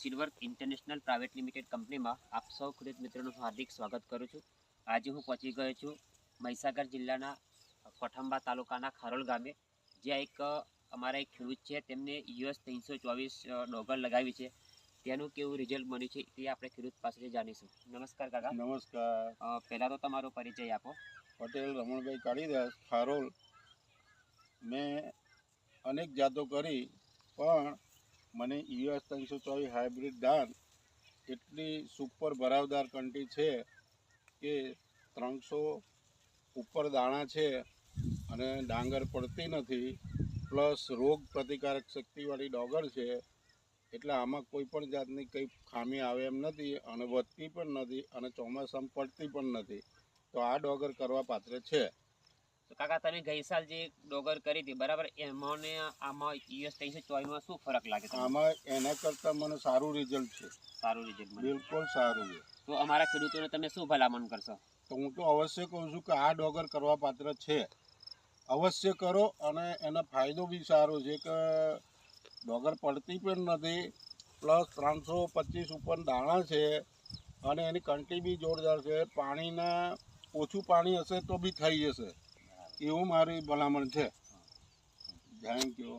Silver international private limited કંપનીમાં આપ સૌ ખેડૂત મિત્રોનું હાર્દિક સ્વાગત કરું છું. આજે હું પહોંચી ગયો છું મહીસાગર જિલ્લાના કોઠંબા તાલુકાના ખારોલ ગામે. જ્યાં એક અમારા એક ખેડૂત છે તેમને યુએસ ત્રણસો ચોવીસ ડોગર લગાવી છે. તેનું કેવું રિઝલ્ટ મળ્યું છે તે આપણે ખેડૂત પાસેથી જાણીશું. નમસ્કાર કાકા. નમસ્કાર. પહેલાં તો તમારો પરિચય આપો. પટેલ રમણભાઈ કાળીદાસ ખારોલ. મેં અનેક જાતો કરી પણ મને યુએસ ત્રણસો ચોવીસ હાઇબ્રિડ ધાન એટલી સુપર ભરાવદાર કંટી છે કે ત્રણસો ઉપર દાણા છે અને ડાંગર પડતી નથી. પ્લસ રોગ પ્રતિકારક શક્તિવાળી ડોગર છે. એટલે આમાં કોઈ પણ જાતની કંઈ ખામી આવે એમ નથી અને વધતી પણ નથી અને ચોમાસામાં પડતી પણ નથી. તો આ ડોગર કરવા પાત્ર છે. તો કાકા તમે ગઈ સાલ જે ડોગર કરી હતી બરાબર? એમાં ને આમાં યુએસ ત્રણસો ચોવીસમાં શું ફરક લાગે? આમાં એના કરતાં મને સારું રિઝલ્ટ છે. સારું રિઝલ્ટ બિલકુલ સારું છે. તો અમારા ખેડૂતોને તમે શું ભલામણ કરશો? તો હું તો અવશ્ય કહું છું કે આ ડોગર કરવા પાત્ર છે. અવશ્ય કરો અને એનો ફાયદો બી સારો છે કે ડોગર પડતી પણ નથી પ્લસ ત્રણસો પચીસ ઉપર દાણા છે અને એની કંટી બી જોરદાર છે. પાણીના ઓછું પાણી હશે તો બી થઈ જશે. એવું મારી ભલામણ છે. Thank you